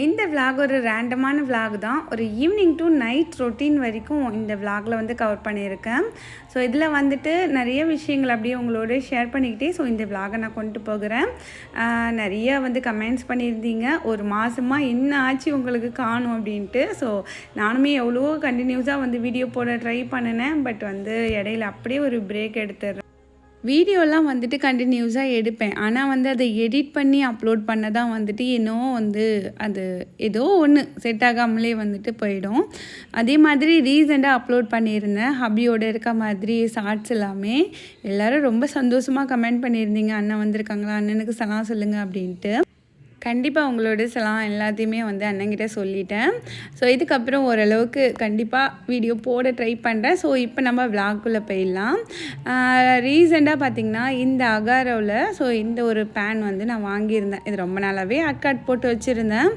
இந்த vlog ஒரு ரேண்டமான vlog தான். ஒரு ஈவினிங் டு நைட் ரொட்டீன் வரைக்கும் இந்த vlogல வந்து கவர் பண்ணியிருக்கேன். ஸோ இதில் வந்துட்டு நிறைய விஷயங்கள் அப்படியே உங்களோட ஷேர் பண்ணிக்கிட்டே ஸோ இந்த vlog-அ நான் கொண்டு போகிறேன். நிறைய வந்து கமெண்ட்ஸ் பண்ணியிருந்தீங்க. ஒரு மாதமாக என்ன ஆச்சு உங்களுக்கு காணும் அப்படின்ட்டு. ஸோ நானுமே எவ்வளோ கண்டினியூஸாக வந்து வீடியோ போட ட்ரை பண்ணினேன். பட் வந்து இடையில அப்படியே ஒரு பிரேக் எடுத்துடுறேன். வீடியோலாம் வந்துட்டு கண்டினியூஸாக எடுப்பேன். ஆனால் வந்து அதை எடிட் பண்ணி அப்லோட் பண்ண தான் வந்துட்டு இன்னும் வந்து அது ஏதோ ஒன்று செட் ஆகாமலே வந்துட்டு போயிடும். அதே மாதிரி ரீசெண்டாக அப்லோட் பண்ணியிருந்தேன். ஹபியோட இருக்க மாதிரி ஷார்ட்ஸ் எல்லாமே. எல்லோரும் ரொம்ப சந்தோஷமாக கமெண்ட் பண்ணியிருந்தீங்க. அண்ணன் வந்திருக்காங்களா? அண்ணனுக்கு சலாம் சொல்லுங்கள் அப்படின்ட்டு. கண்டிப்பாக உங்களோட சலாம் எல்லாத்தையுமே வந்து அண்ணங்கிட்ட சொல்லிட்டேன். ஸோ இதுக்கப்புறம் ஓரளவுக்கு கண்டிப்பாக வீடியோ போட ட்ரை பண்ணுறேன் ஸோ இப்போ நம்ம விளாக்குள்ளே போயிடலாம். ரீசெண்டாக பார்த்திங்கன்னா இந்த அகாரோவில் ஸோ இந்த ஒரு பேன் வந்து நான் வாங்கியிருந்தேன். இது ரொம்ப நாளாகவே அக்காட் போட்டு வச்சுருந்தேன்.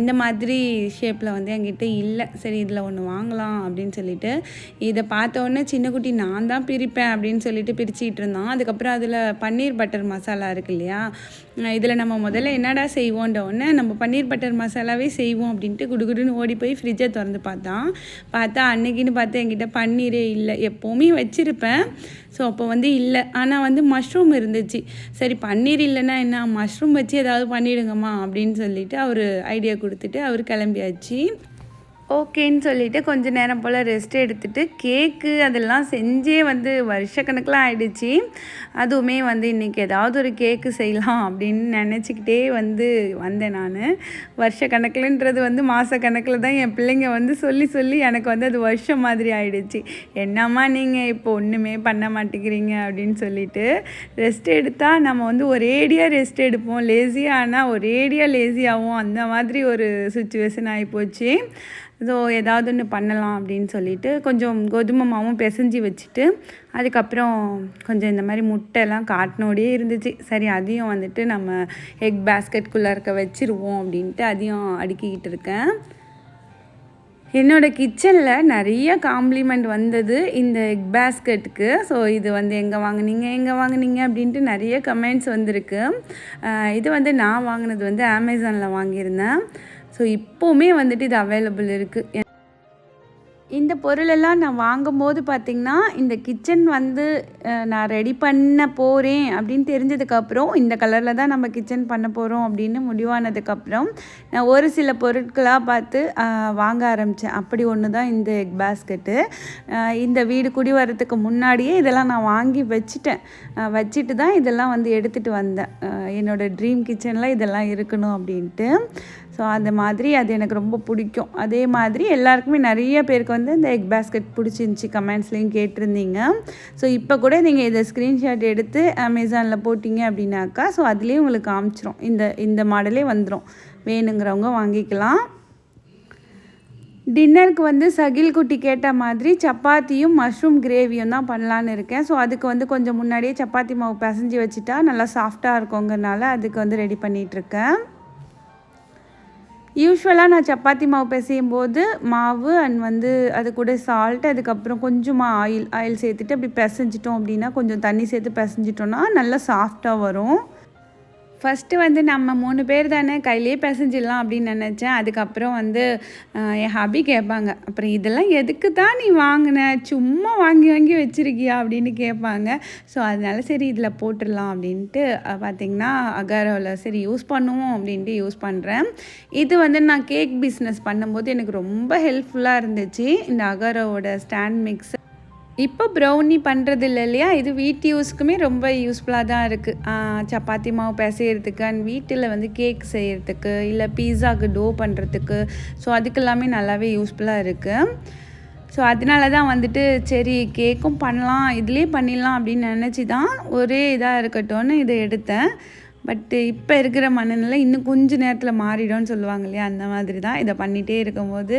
இந்த மாதிரி ஷேப்பில் வந்து என்கிட்ட இல்லை. சரி இதில் ஒன்று வாங்கலாம் அப்படின்னு சொல்லிட்டு இதை பார்த்தோன்னே சின்ன குட்டி நான் தான் பிரிப்பேன் அப்படின்னு சொல்லிட்டு பிரிச்சுக்கிட்டு இருந்தான். அதுக்கப்புறம் அதில் பன்னீர் பட்டர் மசாலா இருக்கு இல்லையா? இதில் நம்ம முதல்ல என்னடா செய்வோன்ற உடனே நம்ம பன்னீர் பட்டர் மசாலாவே செய்வோம் அப்படின்ட்டு குடுகுடுன்னு ஓடி போய் ஃப்ரிட்ஜை திறந்து பார்த்தான். பார்த்தா அன்னைக்குன்னு பார்த்து என்கிட்ட பன்னீரே இல்லை. எப்போவுமே வச்சுருப்பேன். ஸோ அப்போ வந்து இல்லை. ஆனால் வந்து மஷ்ரூம் இருந்துச்சு. சரி பன்னீர் இல்லைன்னா என்ன? மஷ்ரூம் வச்சு ஏதாவது பண்ணிடுங்கம்மா அப்படின்னு சொல்லிட்டு அவர் ஐடியா கொடுத்துட்டு அவர் கிளம்பியாச்சு. ஓகேன்னு சொல்லிட்டு கொஞ்ச நேரம் போல் ரெஸ்ட் எடுத்துட்டு கேக்கு அதெல்லாம் செஞ்சே வந்து வருஷக்கணக்கில் ஆயிடுச்சு. அதுவுமே வந்து இன்றைக்கி ஏதாவது ஒரு கேக்கு செய்யலாம் அப்படின்னு நினச்சிக்கிட்டே வந்து வந்தேன் நான். வருஷக்கணக்கில்ன்றது வந்து மாதக்கணக்கில் தான் என் பிள்ளைங்க வந்து சொல்லி சொல்லி எனக்கு வந்து அது வருஷம் மாதிரி ஆயிடுச்சு. என்னம்மா நீங்கள் இப்போ ஒன்றுமே பண்ண மாட்டேங்கிறீங்க அப்படின்னு சொல்லிட்டு ரெஸ்ட் எடுத்தால் நம்ம வந்து ஒரேடியாக ரெஸ்ட் எடுப்போம். லேசியாக ஆனால் ஒரேடியாக லேசியாகவும் அந்த மாதிரி ஒரு சுச்சுவேஷன் ஆகிப்போச்சு ஸோ ஏதாவது ஒன்று பண்ணலாம் அப்படின்னு சொல்லிட்டு கொஞ்சம் கோதுமை மாவும் பிசைஞ்சு வச்சுட்டு அதுக்கப்புறம் கொஞ்சம் இந்த மாதிரி முட்டைலாம் காட்டினோடையே இருந்துச்சு. சரி அதையும் வந்துட்டு நம்ம எக் பேஸ்கெட்குள்ளே இருக்க வச்சுருவோம் அப்படின்ட்டு அதையும் அடுக்கிக்கிட்டு இருக்கேன். என்னோடய கிச்சனில் நிறைய காம்ப்ளிமெண்ட் வந்தது இந்த எக் பேஸ்கெட்டுக்கு ஸோ இது வந்து எங்கே வாங்குனீங்க எங்கே வாங்குனீங்க அப்படின்ட்டு நிறைய கமெண்ட்ஸ் வந்திருக்கு. இது வந்து நான் வாங்கினது வந்து அமேசானில் வாங்கியிருந்தேன். ஸோ இப்போவுமே வந்துட்டு இது அவைலபிள் இருக்குது இந்த பொருளெல்லாம் நான் வாங்கும்போது பார்த்திங்கன்னா இந்த கிச்சன் வந்து நான் ரெடி பண்ண போகிறேன் அப்படின்னு தெரிஞ்சதுக்கப்புறம் இந்த கலரில் தான் நம்ம கிச்சன் பண்ண போகிறோம் அப்படின்னு முடிவானதுக்கப்புறம் நான் ஒரு சில பொருட்களாக பார்த்து வாங்க ஆரம்பித்தேன் அப்படி ஒன்று தான் இந்த எக் பேஸ்கெட்டு இந்த வீடு குடி வரதுக்கு முன்னாடியே இதெல்லாம் நான் வாங்கி வச்சுட்டேன். வச்சுட்டு தான் இதெல்லாம் வந்து எடுத்துகிட்டு வந்தேன். என்னோடய ட்ரீம் கிச்சனில் இதெல்லாம் இருக்கணும் அப்படின்ட்டு. ஸோ அந்த மாதிரி அது எனக்கு ரொம்ப பிடிக்கும். அதே மாதிரி எல்லாருக்குமே நிறைய பேருக்கு வந்து இந்த எக் பேஸ்கெட் பிடிச்சிருந்துச்சி கமெண்ட்ஸ்லேயும் கேட்டிருந்தீங்க. ஸோ இப்போ கூட நீங்கள் இதை ஸ்க்ரீன்ஷாட் எடுத்து uh, அமேசானில் போட்டிங்க அப்படின்னாக்கா ஸோ அதுலேயே உங்களுக்கு காமிச்சிரும். இந்த இந்த மாடலே வந்துடும் வேணுங்கிறவங்க வாங்கிக்கலாம். டின்னருக்கு வந்து சகில் குட்டி கேட்ட மாதிரி சப்பாத்தியும் மஷ்ரூம் கிரேவியும் தான் பண்ணலான்னு இருக்கேன். ஸோ அதுக்கு வந்து கொஞ்சம் முன்னாடியே சப்பாத்தி மாவு பிசைஞ்சு வச்சுட்டா நல்லா சாஃப்டாக இருக்குங்கிறனால அதுக்கு வந்து ரெடி பண்ணிகிட்ருக்கேன் யூஸ்வலாக நான் சப்பாத்தி மாவு பிசையும் போது மாவு அண்ட் வந்து அது கூட சால்ட் அதுக்கப்புறம் கொஞ்சமாக ஆயில் ஆயில் சேர்த்துட்டு அப்படி பிசைஞ்சிட்டோம் அப்படின்னா கொஞ்சம் தண்ணி சேர்த்து பிசைஞ்சிட்டோன்னா நல்லா சாஃப்டாக வரும். ஃபஸ்ட்டு வந்து நம்ம மூணு பேர் தானே கையிலே பிசைஞ்சிடலாம் அப்படின்னு நினச்சேன். அதுக்கப்புறம் வந்து என் ஹபி கேட்பாங்க. அப்புறம் இதெல்லாம் எதுக்கு தான் நீ வாங்கின? சும்மா வாங்கி வாங்கி வச்சிருக்கியா? அப்படின்னு கேட்பாங்க. ஸோ அதனால சரி இதில் போட்டுடலாம் அப்படின்ட்டு பார்த்திங்கன்னா அகாரோவில் சரி யூஸ் பண்ணுவோம் அப்படின்ட்டு யூஸ் பண்ணுறேன் இது வந்து நான் கேக் பிஸ்னஸ் பண்ணும்போது எனக்கு ரொம்ப ஹெல்ப்ஃபுல்லாக இருந்துச்சு. இந்த அகாரோவோட ஸ்டாண்ட் மிக்ஸ் இப்போ ப்ரௌனி பண்ணுறது இல்லை இல்லையா இது வீட்டு யூஸ்க்குமே ரொம்ப யூஸ்ஃபுல்லாக தான் இருக்குது சப்பாத்தி மாவு பிசைகிறதுக்கு அண்ட் வீட்டில் வந்து கேக் செய்கிறதுக்கு இல்லை பீஸாவுக்கு டோ பண்ணுறதுக்கு ஸோ அதுக்கெல்லாமே நல்லாவே யூஸ்ஃபுல்லாக இருக்குது ஸோ அதனால தான் வந்துட்டு சரி கேக்கும் பண்ணலாம் இதுலேயே பண்ணிடலாம் அப்படின்னு நினச்சி தான் ஒரே இதாக இருக்கட்டும்னு இதை எடுத்தேன். பட்டு இப்போ இருக்கிற மனநிலை இன்னும் கொஞ்ச நேரத்தில் மாறிடும்னு சொல்லுவாங்க இல்லையா? அந்த மாதிரி தான் இதை பண்ணிகிட்டே இருக்கும்போது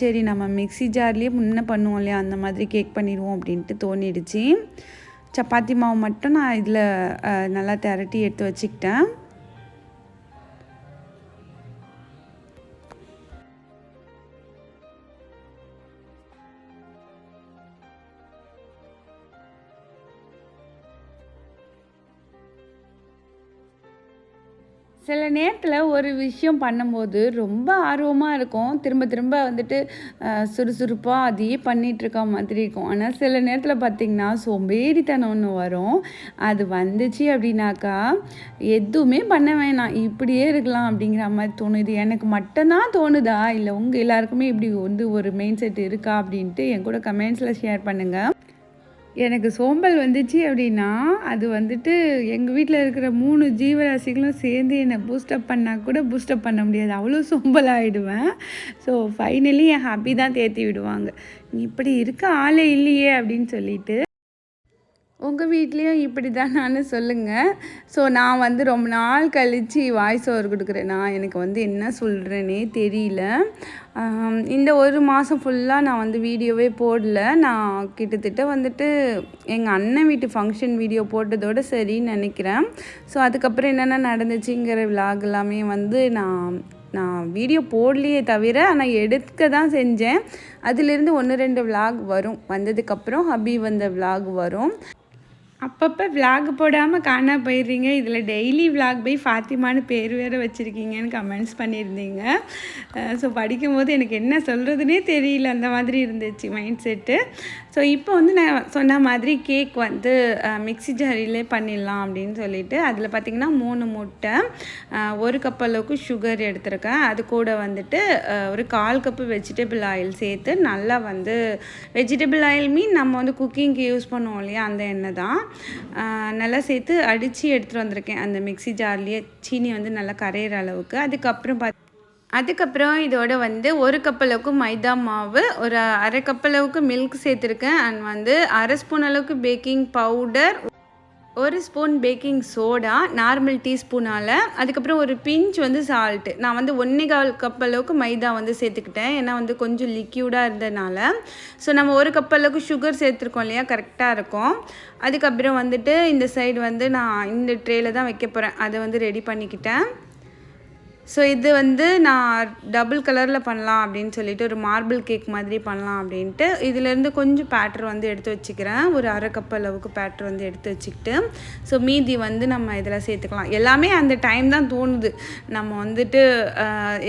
சரி நம்ம மிக்ஸி ஜார்லேயே முன்ன பண்ணுவோம் இல்லையா? அந்த மாதிரி கேக் பண்ணிடுவோம் அப்படின்ட்டு தோணிடுச்சு. சப்பாத்தி மாவு மட்டும் நான் இதில் நல்லா திரட்டி எடுத்து வச்சுக்கிட்டேன். சில நேரத்தில் ஒரு விஷயம் பண்ணும்போது ரொம்ப ஆர்வமாக இருக்கும். திரும்ப திரும்ப வந்துட்டு சுறுசுறுப்பாக அதையே பண்ணிகிட்ருக்க மாதிரி இருக்கும். ஆனால் சில நேரத்தில் பார்த்திங்கன்னா சோம்பேறித்தனம் ஒன்று வரும். அது வந்துச்சு அப்படின்னாக்கா எதுவுமே பண்ண வேணாம். இப்படியே இருக்கலாம் அப்படிங்கிற மாதிரி தோணுது. எனக்கு மட்டும்தான் தோணுதா? இல்லை உங்கள் எல்லாருக்குமே இப்படி வந்து ஒரு மெயின் செட் இருக்கா அப்படின்ட்டு என் கூட கமெண்ட்ஸில் ஷேர் பண்ணுங்கள் எனக்கு சோம்பல் வந்துச்சு அப்படின்னா அது வந்துட்டு எங்கள் வீட்டில் இருக்கிற மூணு ஜீவராசிகளும் சேர்ந்து என்னை பூஸ்டப் பண்ணால் கூட பூஸ்டப் பண்ண முடியாது. அவ்வளோ சோம்பலாகிடுவேன் ஸோ ஃபைனலி என் ஹாப்பி தான் தேத்தி விடுவாங்க. இப்படி இருக்க ஆளே இல்லையே அப்படின்னு சொல்லிட்டு உங்கள் வீட்லேயும் இப்படி தானான்னு சொல்லுங்கள் ஸோ நான் வந்து ரொம்ப நாள் கழித்து வாய்ஸ் ஓவர் கொடுக்குறேன்? நான் எனக்கு வந்து என்ன சொல்கிறேனே தெரியல. இந்த ஒரு மாதம் ஃபுல்லாக நான் வந்து வீடியோவே போடல. நான் கிட்டத்தட்ட வந்துட்டு எங்கள் அண்ணன் வீட்டு ஃபங்க்ஷன் வீடியோ போட்டதோடு சரின்னு நினைக்கிறேன். ஸோ அதுக்கப்புறம் என்னென்ன நடந்துச்சுங்கிற விலாக் எல்லாமே வந்து நான் நான் வீடியோ போடலையே தவிர ஆனால் எடுக்க தான் செஞ்சேன். அதிலிருந்து ஒன்று ரெண்டு விலாக் வரும். வந்ததுக்கப்புறம் ஹபி வந்த விலாக் வரும். அப்பப்போ விலாக் போடாமல் காணா போயிடுறீங்க. இதில் டெய்லி விலாக் போய் ஃபாத்திமான்னு பேர் வேறு வச்சுருக்கீங்கன்னு கமெண்ட்ஸ் பண்ணியிருந்தீங்க. ஸோ படிக்கும்போது எனக்கு என்ன சொல்கிறதுனே தெரியல. அந்த மாதிரி இருந்துச்சு மைண்ட் செட்டு ஸோ இப்போ வந்து நான் சொன்ன மாதிரி கேக் வந்து மிக்சி ஜாரிலே பண்ணிடலாம் அப்படின்னு சொல்லிட்டு அதில் பார்த்திங்கன்னா மூணு முட்டை ஒரு கப் அளவுக்கு சுகர் எடுத்திருக்கேன். அது கூட வந்துட்டு ஒரு கால் கப்பு வெஜிடபிள் ஆயில் சேர்த்து நல்லா வந்து வெஜிடபிள் ஆயில் மீன் நம்ம வந்து குக்கிங்க்கு யூஸ் பண்ணுவோம் இல்லையா? அந்த எண்ணெய் தான். நல்லா சேர்த்து அடித்து எடுத்துகிட்டு வந்திருக்கேன். அந்த மிக்சி ஜார்லேயே சீனி வந்து நல்லா கரையிற அளவுக்கு. அதுக்கப்புறம் பார்த்து அதுக்கப்புறம் இதோட வந்து ஒரு கப் அளவுக்கு மைதா மாவு ஒரு அரை கப் அளவுக்கு மில்க் சேர்த்துருக்கேன். அண்ட் வந்து அரை ஸ்பூன் அளவுக்கு பேக்கிங் பவுடர் ஒரு ஸ்பூன் பேக்கிங் சோடா நார்மல் டீஸ்பூனால் அதுக்கப்புறம் ஒரு பிஞ்ச் வந்து சால்ட்டு நான் வந்து ஒன்றே கால் கப் அளவுக்கு மைதா வந்து சேர்த்துக்கிட்டேன். ஏன்னா வந்து கொஞ்சம் லிக்யூடாக இருந்ததுனால ஸோ நம்ம ஒரு கப் அளவுக்கு சுகர் சேர்த்துருக்கோம் இல்லையா? கரெக்டாக இருக்கும். அதுக்கப்புறம் வந்துட்டு இந்த சைடு வந்து நான் இந்த ட்ரேயில் தான் வைக்க போகிறேன் அதை வந்து ரெடி பண்ணிக்கிட்டேன். ஸோ இது வந்து நான் டபுள் கலரில் பண்ணலாம் அப்படின்னு சொல்லிட்டு ஒரு மார்பிள் கேக் மாதிரி பண்ணலாம் அப்படின்ட்டு. இதிலேருந்து கொஞ்சம் பேட்டர் வந்து எடுத்து வச்சுக்கிறேன். ஒரு அரை கப் அளவுக்கு பேட்டர் வந்து எடுத்து வச்சுக்கிட்டு. ஸோ மீதி வந்து நம்ம இதில் சேர்த்துக்கலாம். எல்லாமே அந்த டைம் தான் தோணுது. நம்ம வந்துட்டு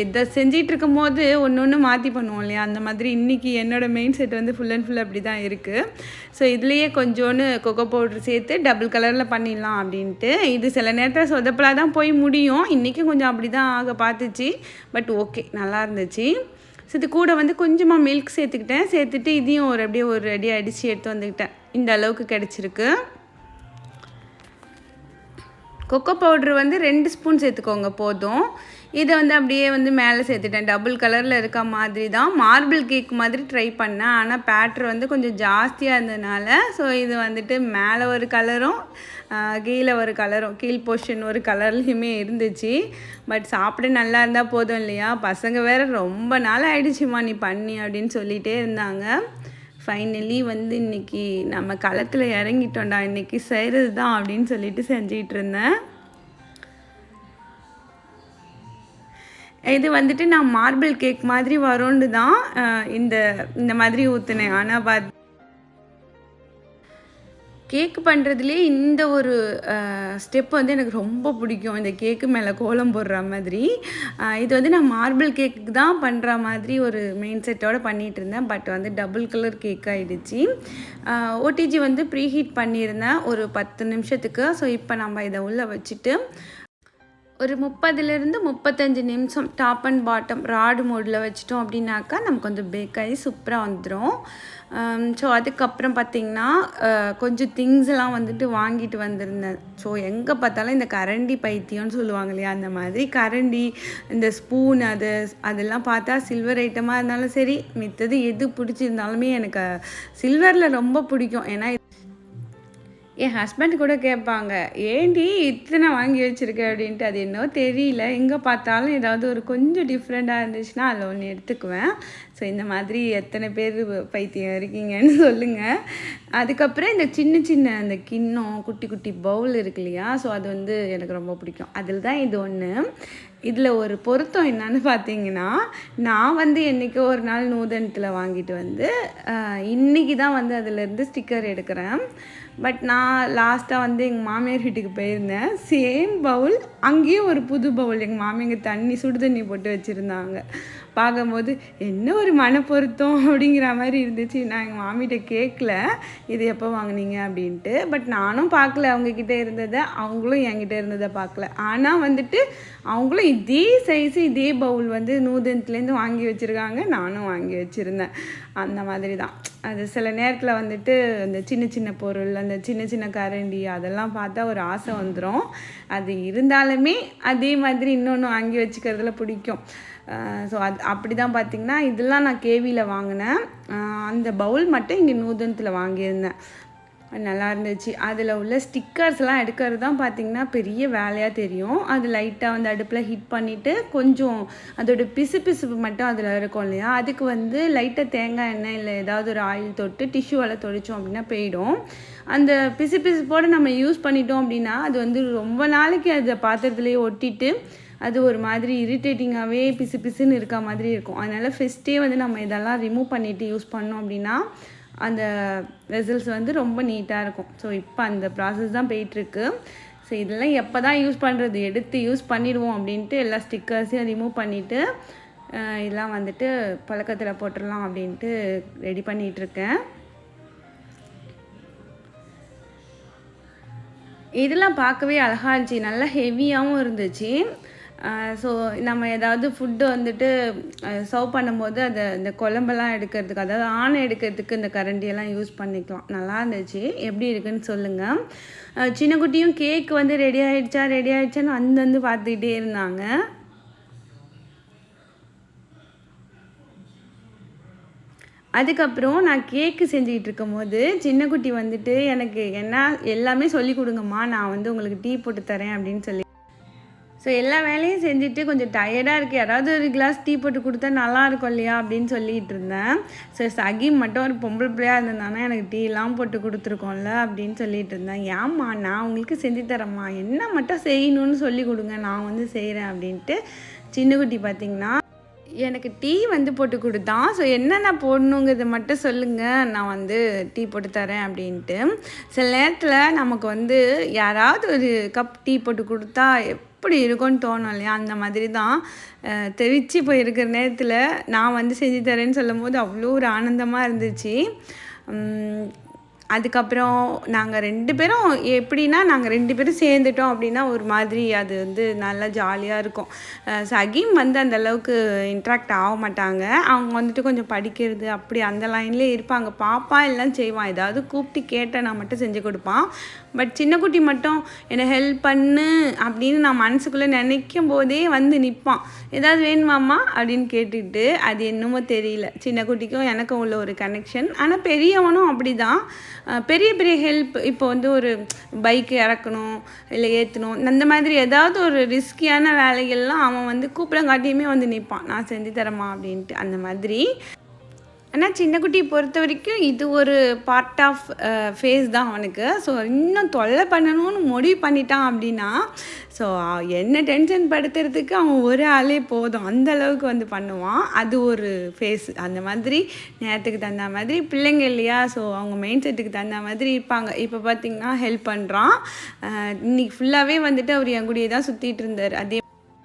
இதை செஞ்சிகிட்டு இருக்கும் போது ஒன்று ஒன்று மாற்றி பண்ணுவோம் இல்லையா? அந்த மாதிரி இன்றைக்கி என்னோடய மெயின் செட் வந்து ஃபுல் அண்ட் ஃபுல் அப்படி தான் இருக்குது ஸோ இதுலேயே கொஞ்சோன்னு கொக்கோ பவுட்ரு சேர்த்து டபுள் கலரில் பண்ணிடலாம் அப்படின்ட்டு. இது சில நேரத்தில் சொதப்பலாக தான் போய் முடியும். இன்றைக்கும் கொஞ்சம் அப்படி தான் ஆக பார்த்துச்சு. பட் ஓகே நல்லா இருந்துச்சு. ஸோ இது கூட வந்து கொஞ்சமாக மில்க் சேர்த்துக்கிட்டேன். சேர்த்துட்டு இதையும் ஒரு அப்படியே ஒரு ரெடி அடித்து எடுத்து வந்துக்கிட்டேன். இந்த அளவுக்கு கிடச்சிருக்கு. கொக்கோ பவுட்ரு வந்து ரெண்டு ஸ்பூன் சேர்த்துக்கோங்க போதும். இதை வந்து அப்படியே வந்து மேலே சேர்த்துட்டேன். டபுள் கலரில் இருக்க மாதிரி தான். மார்பிள் கேக் மாதிரி ட்ரை பண்ணேன். ஆனால் பேட்ரு வந்து கொஞ்சம் ஜாஸ்தியாக இருந்ததுனால ஸோ இது வந்துட்டு மேலே ஒரு கலரும் கீழே ஒரு கலரும் கீழ் போர்ஷன் ஒரு கலர்லேயுமே இருந்துச்சு. பட் சாப்பிட நல்லா இருந்தால் போதும் இல்லையா? பசங்க வேறு ரொம்ப நாள் ஆகிடுச்சிம்மா நீ பண்ணி அப்படின்னு சொல்லிகிட்டே இருந்தாங்க. ஃபைனலி வந்து இன்றைக்கி நம்ம களத்தில் இறங்கிட்டோண்டா இன்றைக்கி செய்கிறது தான் அப்படின்னு சொல்லிட்டு செஞ்சிகிட்டு இருந்தேன். இது வந்துட்டு நான் மார்பிள் கேக் மாதிரி வரும்னு தான் இந்த இந்த மாதிரி ஊற்றுனேன் ஆனால் பார்த்து கேக் பண்ணுறதுலேயே இந்த ஒரு ஸ்டெப் வந்து எனக்கு ரொம்ப பிடிக்கும். இந்த கேக்கு மேலே கோலம் போடுற மாதிரி. இது வந்து நான் மார்பிள் கேக்கு தான் பண்ணுற மாதிரி ஒரு மெயின் செட்டோடு பண்ணிகிட்டு இருந்தேன். பட் வந்து டபுள் கலர் கேக் ஆகிடுச்சு ஓடிஜி வந்து ப்ரீ ஹீட் பண்ணியிருந்தேன் ஒரு பத்து நிமிஷத்துக்கு. ஸோ இப்போ நம்ம இதை உள்ளே வச்சுட்டு ஒரு முப்பதுலேருந்து முப்பத்தஞ்சு நிமிஷம் டாப் அண்ட் பாட்டம் ராடு மோடில் வச்சிட்டோம் அப்படின்னாக்கா நமக்கு வந்து பேக்காகி சூப்பராக வந்துடும் Um, ஸோ அதுக்கப்புறம் பார்த்திங்கன்னா uh, கொஞ்சம் திங்ஸ் எல்லாம் வந்துட்டு வாங்கிட்டு வந்திருந்தேன். ஸோ எங்கே பார்த்தாலும் இந்த கரண்டி பைத்தியம்னு சொல்லுவாங்க இல்லையா அந்த மாதிரி கரண்டி இந்த ஸ்பூன் அது அதெல்லாம் பார்த்தா சில்வர் ஐட்டமாக இருந்தாலும் சரி மித்தது எது பிடிச்சிருந்தாலுமே எனக்கு சில்வரில் ரொம்ப பிடிக்கும். ஏன்னா என் ஹஸ்பண்ட் கூட கேட்பாங்க ஏண்டி இத்தனை வாங்கி வச்சுருக்க? அப்படின்ட்டு. அது என்னோ தெரியல. எங்கே பார்த்தாலும் ஏதாவது ஒரு கொஞ்சம் டிஃப்ரெண்ட்டாக இருந்துச்சுன்னா அதில் ஒன்று எடுத்துக்குவேன். ஸோ இந்த மாதிரி எத்தனை பேர் பைத்தியம் இருக்கீங்கன்னு சொல்லுங்கள் அதுக்கப்புறம் இந்த சின்ன சின்ன அந்த கிண்ணம் குட்டி குட்டி பவுல் இருக்கு இல்லையா? ஸோ அது வந்து எனக்கு ரொம்ப பிடிக்கும். அதில் தான் இது ஒன்று இதில் ஒரு பொருத்தம் என்னன்னு பார்த்தீங்கன்னா நான் வந்து என்றைக்கோ ஒரு நாள் நூதனத்தில் வாங்கிட்டு வந்து இன்றைக்கி தான் வந்து அதிலேருந்து ஸ்டிக்கர் எடுக்கிறேன். பட் நான் லாஸ்ட்டாக வந்து எங்கள் மாமியார் வீட்டுக்கு போயிருந்தேன். சேம் பவுல் அங்கேயும் ஒரு புது பவுல் எங்கள் மாமியாங்க தண்ணி சுடு தண்ணி போட்டு வச்சுருந்தாங்க. பார்க்கும்போது என்ன ஒரு மன பொருத்தம் அப்படிங்கிற மாதிரி இருந்துச்சு. நான் எங்கள் மாமிகிட்ட கேட்கல இது எப்போ வாங்குனீங்க? அப்படின்ட்டு. பட் நானும் பார்க்கல. அவங்கக்கிட்ட இருந்ததை அவங்களும் என்கிட்ட இருந்ததை பார்க்கல. ஆனால் வந்துட்டு அவங்களும் இதே சைஸு இதே பவுல் வந்து நூதனத்துலேருந்து வாங்கி வச்சுருக்காங்க. நானும் வாங்கி வச்சுருந்தேன். அந்த மாதிரி தான். அது சில நேரத்தில் வந்துட்டு அந்த சின்ன சின்ன பொருள் அந்த சின்ன சின்ன கரண்டி அதெல்லாம் பார்த்தா ஒரு ஆசை வந்துடும் அது இருந்தாலுமே அதே மாதிரி இன்னொன்று வாங்கி வச்சுக்கிறதுல பிடிக்கும். ஸோ அது அப்படி தான் பார்த்திங்கன்னா இதெல்லாம் நான் கேவியில் வாங்கினேன். அந்த பவுல் மட்டும் இங்கே நூதனத்தில் வாங்கியிருந்தேன். நல்லா இருந்துச்சு. அதில் உள்ள ஸ்டிக்கர்ஸ்லாம் எடுக்கிறது தான் பார்த்திங்கன்னா பெரிய வேலையாக தெரியும். அது லைட்டாக வந்து அடுப்பில் ஹிட் பண்ணிவிட்டு கொஞ்சம் அதோட பிசு பிசுப்பு மட்டும் அதில் இருக்கும் இல்லையா? அதுக்கு வந்து லைட்டாக தேங்காய் எண்ணெய் இல்லை ஏதாவது ஒரு ஆயில் தொட்டு டிஷ்யூவால் தொடைச்சோம் அப்படின்னா போயிடும். அந்த பிசு பிசுப்போடு நம்ம யூஸ் பண்ணிட்டோம் அப்படின்னா அது வந்து ரொம்ப நாளைக்கு அதை பாத்திரத்துலேயே ஒட்டிட்டு அது ஒரு மாதிரி இரிட்டேட்டிங்காகவே பிசு பிசுன்னு இருக்க மாதிரி இருக்கும். அதனால் ஃபஸ்ட்டே வந்து நம்ம இதெல்லாம் ரிமூவ் பண்ணிவிட்டு யூஸ் பண்ணோம் அப்படின்னா அந்த வெசல்ஸ் வந்து ரொம்ப நீட்டாக இருக்கும். ஸோ இப்போ அந்த ப்ராசஸ் தான் போயிட்டுருக்கு. ஸோ இதெல்லாம் எப்போ தான் யூஸ் பண்ணுறது எடுத்து யூஸ் பண்ணிடுவோம் அப்படின்ட்டு எல்லா ஸ்டிக்கர்ஸையும் ரிமூவ் பண்ணிவிட்டு இதெல்லாம் வந்துட்டு பழக்கத்தில் போட்டுடலாம் அப்படின்ட்டு ரெடி பண்ணிகிட்ருக்கேன் இதெல்லாம் பார்க்கவே அழகாக இருந்துச்சு. நல்லா ஹெவியாகவும் இருந்துச்சு. ஸோ நம்ம ஏதாவது ஃபுட்டு வந்துட்டு சர்வ் பண்ணும்போது அதை இந்த குழம்பெல்லாம் எடுக்கிறதுக்கு அதாவது ஆணை எடுக்கிறதுக்கு இந்த கரண்டியெல்லாம் யூஸ் பண்ணிக்கலாம். நல்லா இருந்துச்சு. எப்படி இருக்குன்னு சொல்லுங்கள் சின்ன குட்டியும் கேக் வந்து ரெடி ஆகிடுச்சா ரெடி ஆகிடுச்சான்னு வந்து வந்து பார்த்துக்கிட்டே இருந்தாங்க. அதுக்கப்புறம் நான் கேக்கு செஞ்சுக்கிட்டு இருக்கும்போது சின்ன குட்டி வந்துட்டு எனக்கு என்ன எல்லாமே சொல்லி கொடுங்கம்மா. நான் வந்து உங்களுக்கு டீ போட்டு தரேன் அப்படின்னு சொல்லி ஸோ எல்லா வேலையும் செஞ்சுட்டு கொஞ்சம் டயர்டாக இருக்குது யாராவது ஒரு கிளாஸ் டீ போட்டு கொடுத்தா நல்லா இருக்கும் இல்லையா அப்படின்னு சொல்லிட்டு இருந்தேன். ஸோ சகி மட்டும் ஒரு பொம்பளை பிள்ளையாக இருந்ததுனால எனக்கு டீலாம் போட்டு கொடுத்துருக்கோம்ல அப்படின்னு சொல்லிட்டு இருந்தேன். ஏம்மா நான் உங்களுக்கு செஞ்சு தரேம்மா. என்ன மட்டும் செய்யணும்னு சொல்லி கொடுங்க. நான் வந்து செய்கிறேன் அப்படின்ட்டு சின்ன குட்டி பார்த்தீங்கன்னா எனக்கு டீ வந்து போட்டு கொடுத்தான். ஸோ என்னென்ன போடணுங்கிறத மட்டும் சொல்லுங்கள் நான் வந்து டீ போட்டு தரேன் அப்படின்ட்டு. சில நேரத்தில் நமக்கு வந்து யாராவது ஒரு கப் டீ போட்டு கொடுத்தா எப்படி இருக்கும்னு தோணும் இல்லையா? அந்த மாதிரி தான் தெரிச்சு தெவிச்சு போயிருக்கிற நேரத்தில் நான் வந்து செஞ்சு தரேன்னு சொல்லும் போது அவ்வளோ ஒரு ஆனந்தமாக இருந்துச்சு. அதுக்கப்புறம் நாங்கள் ரெண்டு பேரும் எப்படின்னா நாங்கள் ரெண்டு பேரும் சேர்ந்துட்டோம் அப்படின்னா ஒரு மாதிரி அது வந்து நல்லா ஜாலியாக இருக்கும். சகீம் வந்து அந்த அளவுக்கு இன்ட்ராக்ட் ஆக மாட்டாங்க. அவங்க வந்துட்டு கொஞ்சம் படிக்கிறது அப்படி அந்த லைன்லேயே இருப்பாங்க. பாப்பா எல்லாம் செய்வான் ஏதாவது கூப்பிட்டு கேட்டேன் நான் மட்டும் செஞ்சு கொடுப்பான். பட் சின்ன குட்டி மட்டும் என்னை ஹெல்ப் பண்ணு அப்படின்னு நான் மனசுக்குள்ளே நினைக்கும் போதே வந்து நிற்பான் ஏதாவது வேணுமாம்மா? அப்படின்னு கேட்டுட்டு அது என்னமோ தெரியல. சின்ன குட்டிக்கும் எனக்கும் உள்ள ஒரு கனெக்ஷன் ஆனால் பெரியவனும் அப்படி தான் பெரிய பெரிய ஹெல்ப் இப்போ வந்து ஒரு பைக் இறக்கணும் இல்லை ஏற்றணும் அந்த மாதிரி ஏதாவது ஒரு ரிஸ்கியான வேலைகள்லாம் அவன் வந்து கூப்பிடங்காட்டியுமே வந்து நிற்பான் நான் செஞ்சு தரமா அப்படின்ட்டு. அந்த மாதிரி ஆனால் சின்ன குட்டியை பொறுத்த வரைக்கும் இது ஒரு பார்ட் ஆஃப் ஃபேஸ் தான் அவனுக்கு. ஸோ இன்னும் தொல்லை பண்ணணும்னு முடிவு பண்ணிட்டான் அப்படின்னா ஸோ என்ன டென்ஷன் படுத்துறதுக்கு அவன் ஒரு ஆளே போதும். அந்த அளவுக்கு வந்து பண்ணுவான். அது ஒரு ஃபேஸ் அந்த மாதிரி நேரத்துக்கு தகுந்த மாதிரி பிள்ளைங்க இல்லையா? ஸோ அவங்க மெயின் செட்டுக்கு தகுந்த மாதிரி இருப்பாங்க. இப்போ பார்த்தீங்கன்னா ஹெல்ப் பண்ணுறான் இன்னைக்கு ஃபுல்லாகவே வந்துட்டு அவர் என் கூடயே தான் சுற்றிட்டு இருந்தார். அதே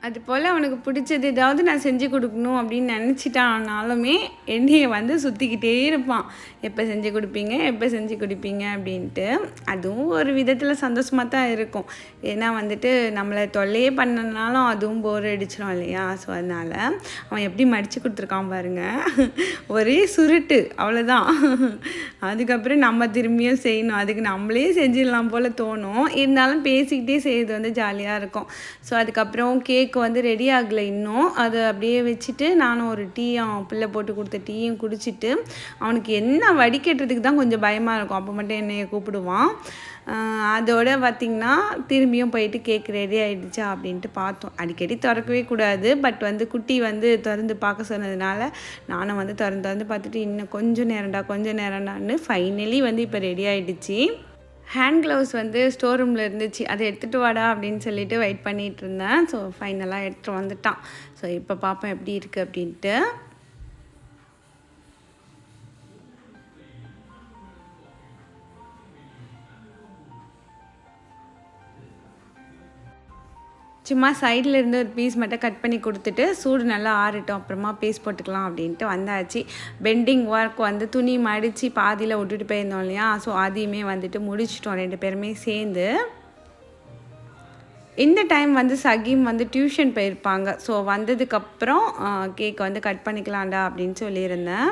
அது போல் அவனுக்கு பிடிச்சது ஏதாவது நான் செஞ்சு கொடுக்கணும் அப்படின்னு நினச்சிட்டானாலுமே என்னையை வந்து சுற்றிக்கிட்டே இருப்பான். எப்போ செஞ்சு கொடுப்பீங்க? எப்போ செஞ்சு கொடுப்பீங்க? அப்படின்ட்டு. அதுவும் ஒரு விதத்தில் சந்தோஷமாக தான் இருக்கும். ஏன்னா வந்துட்டு நம்மளை தொல்லையே பண்ணனாலும் அதுவும் போர் அடிச்சிடும் இல்லையா? ஸோ அதனால் அவன் எப்படி மடித்து கொடுத்துருக்கான் பாருங்கள் ஒரே சுருட்டு. அவ்வளோதான் அதுக்கப்புறம் நம்ம திரும்பியும் செய்யணும். அதுக்கு நம்மளே செஞ்சிடலாம் போல் தோணும். இருந்தாலும் பேசிக்கிட்டே செய்கிறது வந்து ஜாலியாக இருக்கும். ஸோ அதுக்கப்புறம் கேக் வந்து ரெடி ஆகலை இன்னும். அதை அப்படியே வச்சுட்டு நானும் ஒரு டீ அவன் பிள்ளை போட்டு கொடுத்த டீயும் குடிச்சிட்டு அவனுக்கு என்ன வடிகட்டுறதுக்கு தான் கொஞ்சம் பயமாக இருக்கும். அப்போ மட்டும் என்னைய கூப்பிடுவான். அதோட பார்த்திங்கன்னா திரும்பியும் போயிட்டு கேக் ரெடி ஆகிடுச்சா அப்படின்ட்டு பார்த்தோம். அடிக்கடி திறக்கவே கூடாது. பட் வந்து குட்டி வந்து திறந்து பார்க்க சொன்னதுனால நானும் வந்து திறந்து திறந்து பார்த்துட்டு இன்னும் கொஞ்சம் நேரம்டா கொஞ்சம் நேரம்டான்னு ஃபைனலி வந்து இப்போ ரெடி ஆகிடுச்சு ஹேண்ட் க்ளவுஸ் வந்து ஸ்டோர் ரூமில் இருந்துச்சு. அதை எடுத்துகிட்டு வாடா அப்படின்னு சொல்லிட்டு வெயிட் பண்ணிகிட்டு இருந்தேன். ஸோ ஃபைனலாக எடுத்துகிட்டு வந்துட்டான். ஸோ இப்போ பார்ப்போம் எப்படி இருக்குது அப்படின்ட்டு. சும்மா சைடில் இருந்து ஒரு பீஸ் மட்டும் கட் பண்ணி கொடுத்துட்டு சூடு நல்லா ஆறட்டும் அப்புறமா பீஸ் போட்டுக்கலாம் அப்படின்ட்டு வந்தாச்சு. பெண்டிங் ஒர்க் வந்து துணி மடித்து பாதியில் விட்டுட்டு போயிருந்தோம் இல்லையா? ஸோ அதையுமே வந்துட்டு முடிச்சிட்டோம் ரெண்டு பேருமே சேர்ந்து. இந்த டைம் வந்து சகீம் வந்து டியூஷன் போயிருப்பாங்க. ஸோ வந்ததுக்கப்புறம் கேக் வந்து கட் பண்ணிக்கலாம்டா அப்படின்னு சொல்லியிருந்தேன்.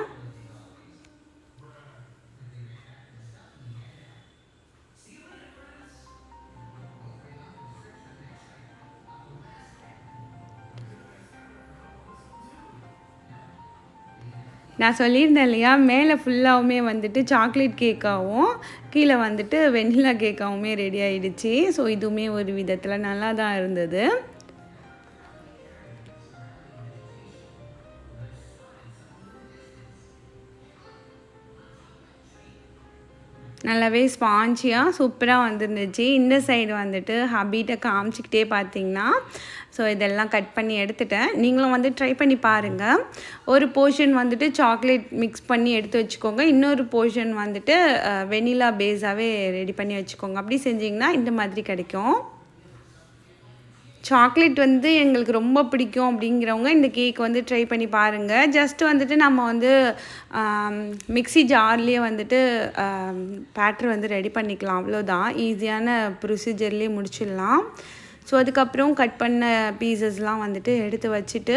நான் சொல்லியிருந்தேன் இல்லையா? மேலே ஃபுல்லாகவுமே வந்துட்டு சாக்லேட் கேக்காகவும் கீழே வந்துட்டு வெண்ணிலா கேக்காகவுமே ரெடி ஆகிடுச்சி ஸோ இதுவுமே ஒரு விதத்தில் நல்லா தான் இருந்தது. நல்லாவே ஸ்பாஞ்சியாக சூப்பராக வந்துருந்துச்சு. இந்த சைடு வந்துட்டு ஹபீட்டை காமிச்சிக்கிட்டே பார்த்தீங்கன்னா ஸோ இதெல்லாம் கட் பண்ணி எடுத்துட்டேன். நீங்களும் வந்து ட்ரை பண்ணி பாருங்கள் ஒரு போர்ஷன் வந்துட்டு சாக்லேட் மிக்ஸ் பண்ணி எடுத்து வச்சுக்கோங்க. இன்னொரு போர்ஷன் வந்துட்டு வெனிலா பேஸாகவே ரெடி பண்ணி வச்சுக்கோங்க. அப்படி செஞ்சிங்கன்னா இந்த மாதிரி கிடைக்கும். சாக்லேட் வந்து எங்களுக்கு ரொம்ப பிடிக்கும் அப்படிங்கிறவங்க இந்த கேக் வந்து ட்ரை பண்ணி பாருங்கள் ஜஸ்ட் வந்துட்டு நம்ம வந்து மிக்சி ஜார்லேயே வந்துட்டு பேட்டர் வந்து ரெடி பண்ணிக்கலாம். அவ்வளோதான் ஈஸியான ப்ரொசீஜர்லேயே முடிச்சிடலாம். ஸோ அதுக்கப்புறம் கட் பண்ண பீசஸ்லாம் வந்துட்டு எடுத்து வச்சுட்டு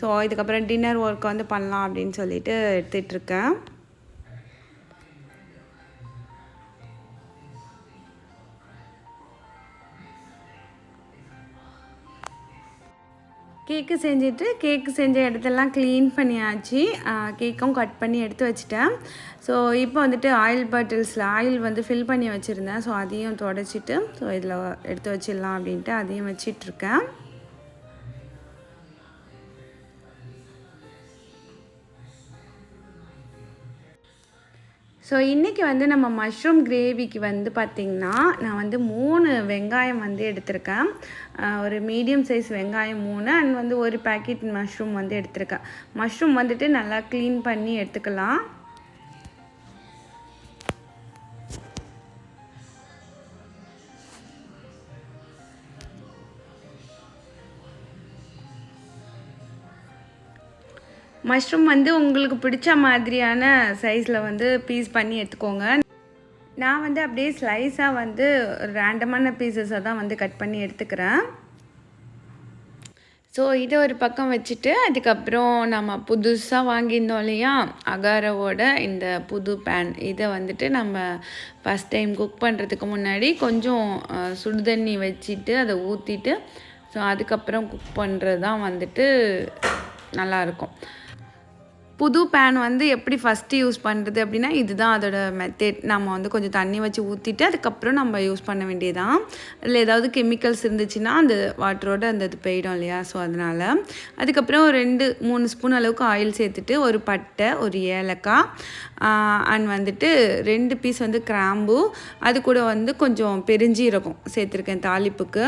ஸோ இதுக்கப்புறம் டின்னர் ஒர்க் வந்து பண்ணலாம் அப்படின்னு சொல்லிட்டு எடுத்துகிட்ருக்கேன் கேக்கு செஞ்சுட்டு கேக்கு செஞ்ச இடத்தெல்லாம் க்ளீன் பண்ணியாச்சு. கேக்கும் கட் பண்ணி எடுத்து வச்சுட்டேன். ஸோ இப்போ வந்துட்டு ஆயில் பாட்டில்ஸில் ஆயில் வந்து ஃபில் பண்ணி வச்சுருந்தேன். ஸோ அதையும் தொடச்சிட்டு ஸோ இதில் எடுத்து வச்சிடலாம் அப்படின்ட்டு அதையும் வச்சிட்ருக்கேன் ஸோ இன்றைக்கி வந்து நம்ம மஷ்ரூம் கிரேவிக்கு வந்து பார்த்திங்கன்னா நான் வந்து மூணு வெங்காயம் வந்து எடுத்திருக்கேன். ஒரு மீடியம் சைஸ் வெங்காயம் மூணு அண்ட் வந்து ஒரு பேக்கெட் மஷ்ரூம் வந்து எடுத்திருக்கேன். மஷ்ரூம் வந்துட்டு நல்லா க்ளீன் பண்ணி எடுத்துக்கலாம். மஷ்ரூம் வந்து உங்களுக்கு பிடிச்ச மாதிரியான சைஸில் வந்து பீஸ் பண்ணி எடுத்துக்கோங்க. நான் வந்து அப்படியே ஸ்லைஸாக வந்து ரேண்டமான பீசஸை தான் வந்து கட் பண்ணி எடுத்துக்கிறேன். ஸோ இதை ஒரு பக்கம் வச்சுட்டு அதுக்கப்புறம் நம்ம புதுசாக வாங்கியிருந்தோம் இல்லையா? அகாரவோட இந்த புது பேன் இதை வந்துட்டு நம்ம ஃபஸ்ட் டைம் குக் பண்ணுறதுக்கு முன்னாடி கொஞ்சம் சுடுதண்ணி வச்சுட்டு அதை ஊற்றிட்டு ஸோ அதுக்கப்புறம் குக் பண்ணுறது தான் வந்துட்டு நல்லாயிருக்கும். புது பேன் வந்து எப்படி ஃபஸ்ட்டு யூஸ் பண்ணுறது அப்படின்னா இதுதான் அதோட மெத்தட் நம்ம வந்து கொஞ்சம் தண்ணி வச்சு ஊற்றிட்டு அதுக்கப்புறம் நம்ம யூஸ் பண்ண வேண்டியதான் இல்லை ஏதாவது கெமிக்கல்ஸ் இருந்துச்சுன்னா அந்த வாட்டரோட அந்த இது போயிடும் இல்லையா? ஸோ அதனால். அதுக்கப்புறம் ஒரு ரெண்டு மூணு ஸ்பூன் அளவுக்கு ஆயில் சேர்த்துட்டு ஒரு பட்டை ஒரு ஏலக்காய் அண்ட் வந்துட்டு ரெண்டு பீஸ் வந்து கிராம்பு. அது கூட வந்து கொஞ்சம் பெருஞ்சீரகம் சேர்த்துருக்கேன் தாளிப்புக்கு.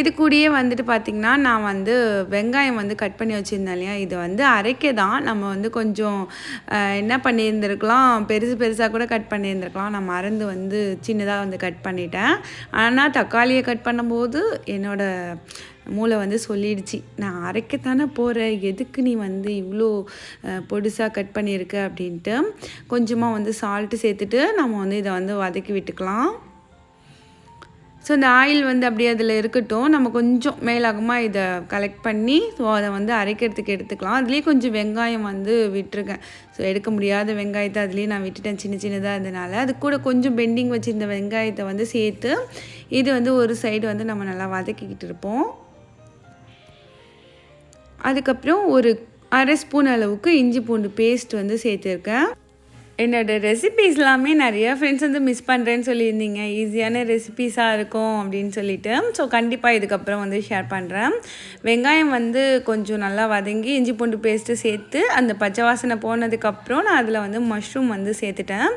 இது கூடயே வந்துட்டு பார்த்திங்கன்னா நான் வந்து வெங்காயம் வந்து கட் பண்ணி வச்சுருந்தேன் இல்லையா? இது வந்து அரைக்க தான். நம்ம வந்து கொஞ்சம் என்ன பண்ணியிருந்துருக்கலாம்? பெருசு பெருசாக கூட கட் பண்ணியிருந்துருக்கலாம். நான் மறந்து வந்து சின்னதாக வந்து கட் பண்ணிட்டேன். ஆனால் தக்காளியை கட் பண்ணும்போது என்னோடய மூளை வந்து சொல்லிடுச்சு நான் அரைக்கத்தானே போகிற எதுக்கு நீ வந்து இவ்வளோ பொடிசாக கட் பண்ணியிருக்க? அப்படின்ட்டு கொஞ்சமாக வந்து சால்ட்டு சேர்த்துட்டு நம்ம வந்து இதை வந்து வதக்கி விட்டுக்கலாம். ஸோ இந்த ஆயில் வந்து அப்படியே அதில் இருக்கட்டும். நம்ம கொஞ்சம் மேலாகமாக இதை கலெக்ட் பண்ணி ஸோ அதை வந்து அரைக்கிறதுக்கு எடுத்துக்கலாம். அதுலேயே கொஞ்சம் வெங்காயம் வந்து விட்டுருக்கேன். ஸோ எடுக்க முடியாத வெங்காயத்தை அதுலேயே நான் விட்டுட்டேன். சின்ன சின்னதாக இருந்தனால. அது கூட கொஞ்சம் பெண்டிங் வச்சுருந்த வெங்காயத்தை வந்து சேர்த்து இது வந்து ஒரு சைடு வந்து நம்ம நல்லா வதக்கிக்கிட்டு இருப்போம். அதுக்கப்புறம் ஒரு அரை ஸ்பூன் அளவுக்கு இஞ்சி பூண்டு பேஸ்ட் வந்து சேர்த்துருக்கேன். என்னோடய ரெசிபீஸ் எல்லாமே நிறைய ஃப்ரெண்ட்ஸ் வந்து மிஸ் பண்ணுறேன்னு சொல்லியிருந்தீங்க. ஈஸியான ரெசிபீஸாக இருக்கும் அப்படின்னு சொல்லிட்டு. ஸோ கண்டிப்பாக இதுக்கப்புறம் வந்து ஷேர் பண்ணுறேன் வெங்காயம் வந்து கொஞ்சம் நல்லா வதங்கி இஞ்சி பூண்டு பேஸ்ட்டு சேர்த்து அந்த பச்சை வாசனை போனதுக்கப்புறம் நான் அதில் வந்து மஷ்ரூம் வந்து சேர்த்துட்டேன்.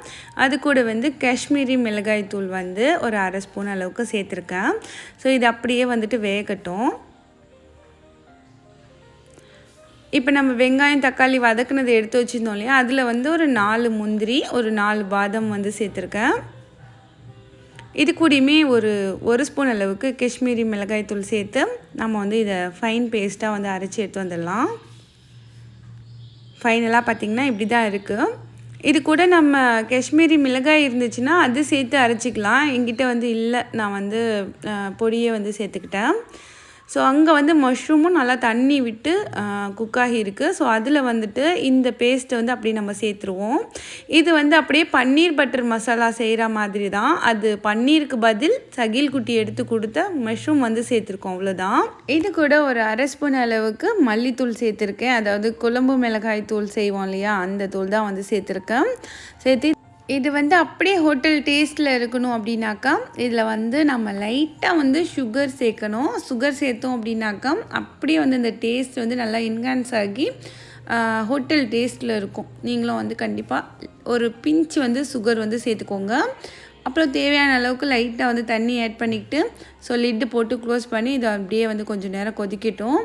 அது கூட வந்து காஷ்மீரி மிளகாய் தூள் வந்து ஒரு அரை ஸ்பூன் அளவுக்கு சேர்த்துருக்கேன். ஸோ இது அப்படியே வந்துட்டு வேகட்டும். இப்போ நம்ம வெங்காயம் தக்காளி வதக்குனதை எடுத்து வச்சுருந்தோம் இல்லையா? அதில் வந்து ஒரு நாலு முந்திரி ஒரு நாலு பாதம் வந்து சேர்த்துருக்கேன். இது கூடயுமே ஒரு ஒரு ஸ்பூன் அளவுக்கு காஷ்மீரி மிளகாய் தூள் சேர்த்து நம்ம வந்து இதை ஃபைன் பேஸ்ட்டாக வந்து அரைச்சி எடுத்து வந்துடலாம். ஃபைனலாக பார்த்திங்கன்னா இப்படி தான் இருக்குது இது கூட நம்ம காஷ்மீரி மிளகாய் இருந்துச்சுன்னா அது சேர்த்து அரைச்சிக்கலாம். என்கிட்ட வந்து இல்லை. நான் வந்து பொடியை வந்து சேர்த்துக்கிட்டேன். ஸோ அங்கே வந்து மஷ்ரூமும் நல்லா தண்ணி விட்டு குக் ஆகியிருக்கு. ஸோ அதில் வந்துட்டு இந்த பேஸ்ட்டை வந்து அப்படியே நம்ம சேர்த்துருவோம். இது வந்து அப்படியே பன்னீர் பட்டர் மசாலா செய்கிற மாதிரி தான். அது பன்னீருக்கு பதில் சகில் குட்டி எடுத்து கொடுத்த மஷ்ரூம் வந்து சேர்த்துருக்கோம். அவ்வளோதான் இது கூட ஒரு அரை ஸ்பூன் அளவுக்கு மல்லித்தூள் சேர்த்துருக்கேன். அதாவது குழம்பு மிளகாய் தூள் செய்வோம் இல்லையா? அந்த தூள் தான் வந்து சேர்த்துருக்கேன். சேர்த்து இது வந்து அப்படியே ஹோட்டல் டேஸ்ட்டில் இருக்கணும் அப்படின்னாக்கா இதில் வந்து நம்ம லைட்டாக வந்து சுகர் சேர்க்கணும். சுகர் சேர்த்தோம் அப்படின்னாக்கா அப்படியே வந்து இந்த டேஸ்ட் வந்து நல்லா என்ஹான்ஸ் ஆகி ஹோட்டல் டேஸ்ட்டில் இருக்கும். நீங்களும் வந்து கண்டிப்பாக ஒரு பிஞ்ச் வந்து சுகர் வந்து சேர்த்துக்கோங்க. அப்புறம் தேவையான அளவுக்கு லைட்டாக வந்து தண்ணி ஆட் பண்ணிக்கிட்டு ஸோ லிட்டு போட்டு க்ளோஸ் பண்ணி இதை அப்படியே வந்து கொஞ்சம் நேரம் கொதிக்கட்டும்.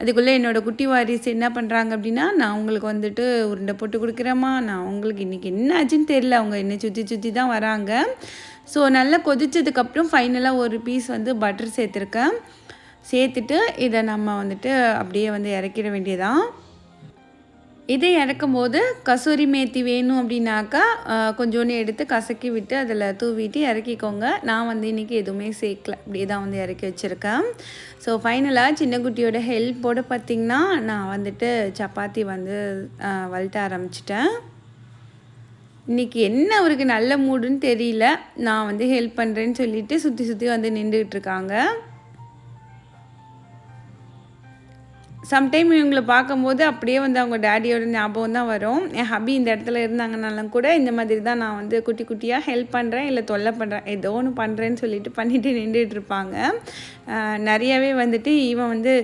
அதுக்குள்ளே என்னோடய குட்டி வாரிசு என்ன பண்ணுறாங்க அப்படின்னா நான் உங்களுக்கு வந்துட்டு உருண்டை போட்டு கொடுக்குறேம்மா. நான் உங்களுக்கு இன்றைக்கி என்ன ஆச்சுன்னு தெரில அவங்க என்னை சுற்றி சுற்றி தான் வராங்க. ஸோ நல்லா கொதித்ததுக்கப்புறம் ஃபைனலாக ஒரு பீஸ் வந்து பட்டர் சேர்த்துருக்கேன். சேர்த்துட்டு இதை நம்ம வந்துட்டு அப்படியே வந்து இறக்கிட வேண்டியதான் இதை இறக்கும் போது கசூரி மேத்தி வேணும் அப்படின்னாக்கா கொஞ்சோண்டு எடுத்து கசக்கி விட்டு அதில் தூவிட்டு இறக்கிக்கோங்க. நான் வந்து இன்றைக்கி எதுவுமே சேர்க்கல. அப்படியே தான் வந்து இறக்கி வச்சுருக்கேன். ஸோ ஃபைனலாக சின்ன குட்டியோட ஹெல்ப்போடு பார்த்திங்கன்னா நான் வந்துட்டு சப்பாத்தி வந்து வளர்த்த ஆரம்பிச்சிட்டேன். இன்றைக்கி என்ன அவருக்கு நல்ல மூடுன்னு தெரியல. நான் வந்து ஹெல்ப் பண்ணுறேன்னு சொல்லிவிட்டு சுற்றி சுற்றி வந்து நின்றுக்கிட்டு இருக்காங்க. சம்டைம் இவங்களை பார்க்கும்போது அப்படியே வந்து அவங்க டேடியோட ஞாபகம் தான் வரும். என் ஹபி இந்த இடத்துல இருந்தாங்கனாலும் கூட இந்த மாதிரி தான் நான் வந்து குட்டி குட்டியாக ஹெல்ப் பண்ணுறேன் இல்லை தொல்லை பண்ணுறேன் ஏதோ ஒன்று பண்ணுறேன்னு சொல்லிட்டு பண்ணிட்டு நின்றுட்டு இருப்பாங்க. நிறையவே வந்துட்டு இவன் வந்து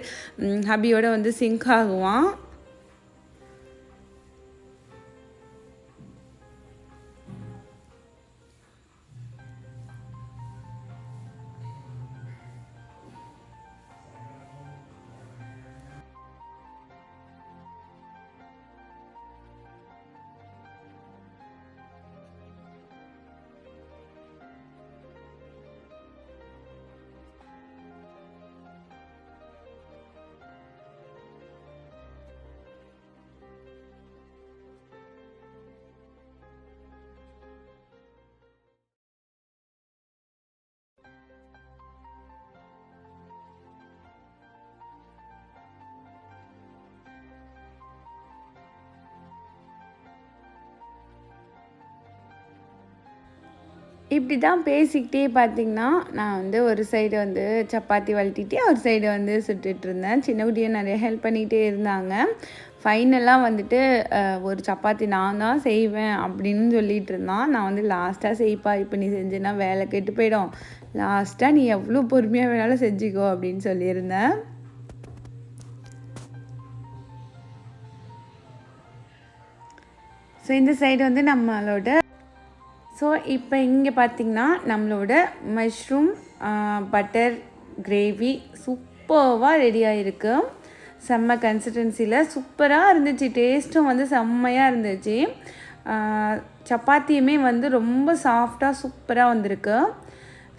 ஹபியோட வந்து சிங்க் ஆகுவான். இப்படி தான் பேசிக்கிட்டே பார்த்திங்கன்னா நான் வந்து ஒரு சைடு வந்து சப்பாத்தி வளர்த்திட்டே ஒரு சைடு வந்து சுட்டுட்டு இருந்தேன். சின்ன குட்டியும் நிறைய ஹெல்ப் பண்ணிகிட்டே இருந்தாங்க. ஃபைனலாக வந்துட்டு ஒரு சப்பாத்தி நான் தான் செய்வேன் அப்படின்னு சொல்லிட்டு இருந்தான். நான் வந்து லாஸ்ட்டாக செய்ப்பா இப்போ நீ செஞ்சேன்னா வேலை கெட்டு போயிடும். லாஸ்ட்டாக நீ எவ்வளோ பொறுமையாக வேணாலும் செஞ்சுக்கோ அப்படின்னு சொல்லியிருந்தேன். ஸோ இந்த சைடு வந்து நம்மளோட ஸோ இப்போ இங்கே பார்த்திங்கன்னா நம்மளோட மஷ்ரூம் பட்டர் கிரேவி சூப்பர்வாக ரெடி ஆகிருக்கு செம்ம கன்சிஸ்டன்சியில் சூப்பராக இருந்துச்சு. டேஸ்ட்டும் வந்து செம்மையாக இருந்துச்சு. சப்பாத்தியுமே வந்து ரொம்ப சாஃப்டாக சூப்பராக வந்திருக்கு.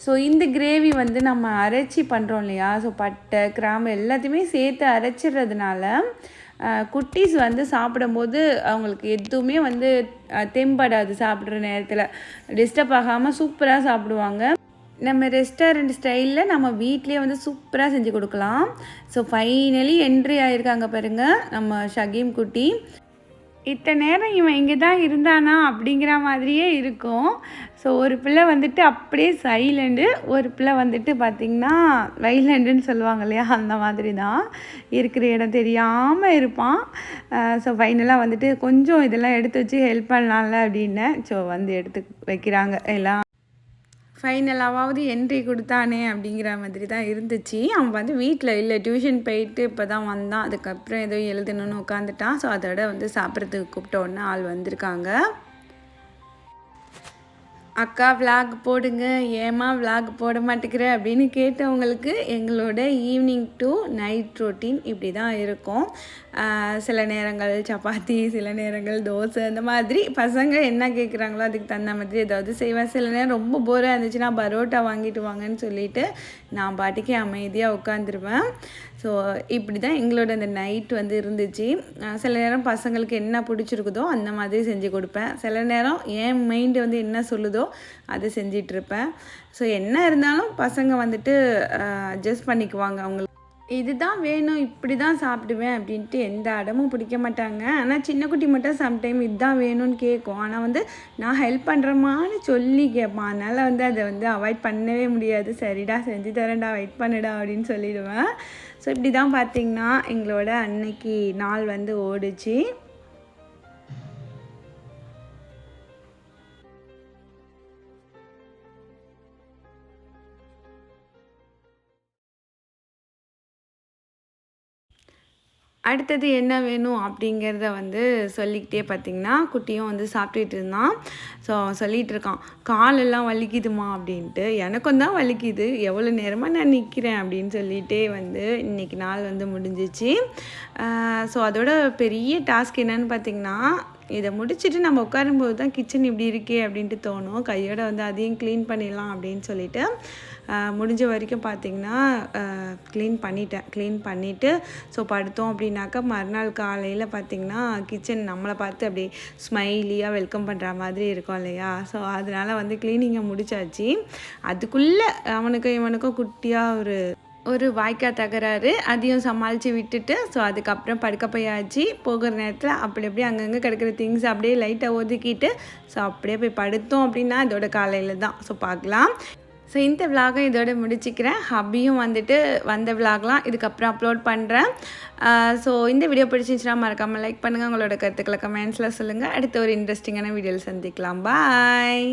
ஸோ இந்த கிரேவி வந்து நம்ம அரைச்சி பண்ணுறோம் இல்லையா? ஸோ பட்டை கிராம்பு எல்லாத்தையுமே சேர்த்து அரைச்சிடுறதுனால குட்டீஸ் வந்து சாப்பிடும்போது அவங்களுக்கு எதுவுமே வந்து தெம்படாது சாப்பிட்ற நேரத்தில். டிஸ்டர்ப் ஆகாமல் சூப்பராக சாப்பிடுவாங்க. நம்ம ரெஸ்டாரண்ட் ஸ்டைலில் நம்ம வீட்லேயே வந்து சூப்பராக செஞ்சு கொடுக்கலாம். ஸோ ஃபைனலி என்ட்ரி ஆகியிருக்காங்க பாருங்கள் நம்ம ஷகீம் குட்டி. இத்தனை நேரம் இவன் இங்கே தான் இருந்தானா அப்படிங்கிற மாதிரியே இருக்கும். ஸோ ஒரு பிள்ளை வந்துட்டு அப்படியே சைலண்டு ஒரு பிள்ளை வந்துட்டு பார்த்திங்கன்னா வைலண்டுன்னு சொல்லுவாங்க இல்லையா? அந்த மாதிரி தான் இருக்கிற இடம் தெரியாமல் இருப்பான். ஸோ ஃபைனலாக வந்துட்டு கொஞ்சம் இதெல்லாம் எடுத்து வச்சு ஹெல்ப் பண்ணலாம்ல அப்படின்னு ஸோ வந்து எடுத்து வைக்கிறாங்க எல்லாம். ஃபைனலாவது என்ட்ரி கொடுத்தானே அப்படிங்கிற மாதிரி தான் இருந்துச்சு. அவன் வந்து வீட்டில் இல்லை டியூஷன் போயிட்டு இப்போ தான் வந்தான். அதுக்கப்புறம் ஏதோ எழுதணும்னு உட்காந்துட்டான் ஸோ அதோட வந்து சாப்பிட்றதுக்கு கூப்பிட்ட உடனே ஆள் வந்திருக்காங்க. அக்கா விலாக் போடுங்க ஏமா விலாக் போட மாட்டேங்கிற அப்படின்னு கேட்டவங்களுக்கு எங்களோட ஈவினிங் டு நைட் ரொட்டீன் இப்படி தான் இருக்கும் சில நேரங்கள் சப்பாத்தி சில நேரங்கள் தோசை அந்த மாதிரி பசங்க என்ன கேட்குறாங்களோ அதுக்கு தகுந்த மாதிரி ஏதாவது செய்வேன். சில நேரம் ரொம்ப போராக இருந்துச்சுன்னா பரோட்டா வாங்கிட்டு வாங்கன்னு சொல்லிட்டு நான் பாட்டுக்கே அமைதியாக உட்காந்துருவேன் ஸோ இப்படி தான் எங்களோட அந்த நைட் வந்து இருந்துச்சு. சில நேரம் பசங்களுக்கு என்ன பிடிச்சிருக்குதோ அந்த மாதிரி செஞ்சு கொடுப்பேன். சில நேரம் என் மைண்டு வந்து என்ன சொல்லுதோ அதை செஞ்சிட்ருப்பேன் ஸோ என்ன இருந்தாலும் பசங்க வந்துட்டு அட்ஜஸ்ட் பண்ணிக்குவாங்க அவங்களுக்கு இதுதான் வேணும் இப்படி தான் சாப்பிடுவேன் அப்படின்ட்டு எந்த இடமும் பிடிக்க மாட்டாங்க. ஆனால் சின்ன குட்டி மட்டும் சம்டைம் இதுதான் வேணும்னு கேட்கும். ஆனால் வந்து நான் ஹெல்ப் பண்ணுறமான்னு சொல்லி கேட்பான். அதனால் வந்து அதை வந்து அவாய்ட் பண்ணவே முடியாது. சரிடா செஞ்சு தரேன்டா வெயிட் பண்ணுடா அப்படின்னு சொல்லிடுவேன். ஸோ இப்படி தான் பார்த்தீங்கன்னா எங்களோட அன்னைக்கு நாள் வந்து ஓடுச்சு. அடுத்தது என்ன வேணும் அப்படிங்கிறத வந்து சொல்லிக்கிட்டே பார்த்தீங்கன்னா குட்டியும் வந்து சாப்பிட்டுட்டு இருந்தான். ஸோ சொல்லிகிட்டு இருக்கான் காலெல்லாம் வலிக்குதுமா அப்படின்ட்டு. எனக்கும் தான் வலிக்குது. எவ்வளோ நேரமாக நான் நிற்கிறேன் அப்படின்னு சொல்லிகிட்டே வந்து இன்றைக்கி நாள் வந்து முடிஞ்சிச்சு. ஸோ அதோட பெரிய டாஸ்க் என்னன்னு பார்த்தீங்கன்னா இதை முடிச்சுட்டு நம்ம உட்காரும்போது தான் கிச்சன் இப்படி இருக்கே அப்படின்ட்டு தோணும். கையோட வந்து அதையும் க்ளீன் பண்ணிடலாம் அப்படின்னு சொல்லிட்டு. முடிஞ்ச வரைக்கும் பார்த்திங்கன்னா க்ளீன் பண்ணிட்டேன். க்ளீன் பண்ணிவிட்டு ஸோ படுத்தோம் அப்படின்னாக்கா மறுநாள் காலையில் பார்த்திங்கன்னா கிச்சன் நம்மளை பார்த்து அப்படி ஸ்மைலியாக வெல்கம் பண்ணுற மாதிரி இருக்கும் இல்லையா? ஸோ அதனால் வந்து க்ளீனிங்கை முடிச்சாச்சு. அதுக்குள்ளே அவனுக்கும் இவனுக்கும் குட்டியாக ஒரு ஒரு வாய்க்கா தகராறு. அதையும் சமாளித்து விட்டுட்டு ஸோ அதுக்கப்புறம் படுக்க போயாச்சு. போகிற நேரத்தில் அப்படி அப்படியே அங்கங்கே கிடக்கிற திங்ஸ் அப்படியே லைட்டாக ஒதுக்கிட்டு ஸோ அப்படியே போய் படுத்தோம் அப்படின்னா அதோட காலையில் தான் ஸோ பார்க்கலாம். ஸோ இந்த விலாகை இதோட முடிச்சுக்கிறேன். ஹப்பியும் வந்துட்டு வந்த விலாக்லாம் இதுக்கப்புறம் அப்லோட் பண்ணுறேன் ஸோ இந்த வீடியோ பிடிச்சிருந்துச்சுன்னா மறக்காமல் லைக் பண்ணுங்கள் உங்களோட கருத்துக்களை கமெண்ட்ஸில் சொல்லுங்கள் அடுத்த ஒரு இன்ட்ரெஸ்டிங்கான வீடியோவில் சந்திக்கலாம். பாய்